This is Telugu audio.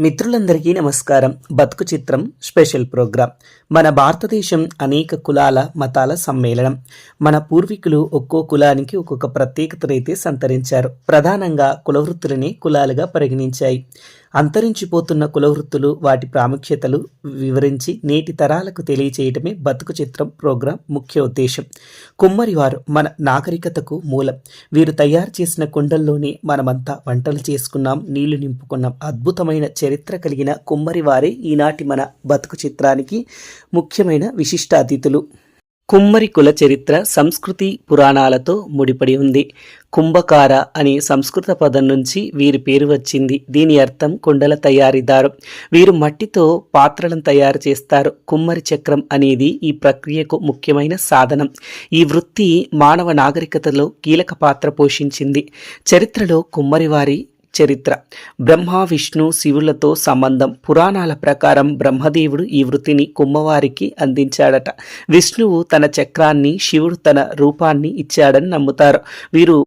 మిత్రులందరికీ నమస్కారం. బతుకు చిత్రం స్పెషల్ ప్రోగ్రాం. మన భారతదేశం అనేక కులాల మతాల సమ్మేళనం. మన పూర్వీకులు ఒక్కో కులానికి ఒక్కొక్క ప్రత్యేకతనైతే సంతరించారు. ప్రధానంగా కులవృత్తులని కులాలుగా పరిగణించాయి. అంతరించిపోతున్న కులవృత్తులు వాటి ప్రాముఖ్యతలు వివరించి నేటి తరాలకు తెలియచేయటమే బతుకు చిత్రం ప్రోగ్రాం ముఖ్య ఉద్దేశం. కుమ్మరివారు మన నాగరికతకు మూలం. వీరు తయారు చేసిన కుండల్లోనే మనమంతా వంటలు చేసుకున్నాం నీళ్ళు నింపుకున్నాం. అద్భుతమైన చరిత్ర కలిగిన కుమ్మరివారే ఈనాటి మన బతుకు చిత్రానికి ముఖ్యమైన విశిష్ట అతిథులు కుమ్మరి కుల చరిత్ర సంస్కృతి పురాణాలతో ముడిపడి ఉంది. కుంభకార అనే సంస్కృత పదం నుంచి వీరి పేరు వచ్చింది. దీని అర్థం కుండల తయారీదారు. వీరు మట్టితో పాత్రలను తయారు చేస్తారు. కుమ్మరి చక్రం అనేది ఈ ప్రక్రియకు ముఖ్యమైన సాధనం. ఈ వృత్తి మానవ నాగరికతలో కీలక పాత్ర పోషించింది. చరిత్రలో కుమ్మరివారి చరిత్ర. బ్రహ్మ విష్ణు శివులతో సంబంధం. పురాణాల ప్రకారం బ్రహ్మదేవుడు ఈ వృత్తిని కుమ్మవారికి అందించాడట. విష్ణువు తన చక్రాన్ని శివుడు తన రూపాన్ని ఇచ్చాడని నమ్ముతారు. వీరు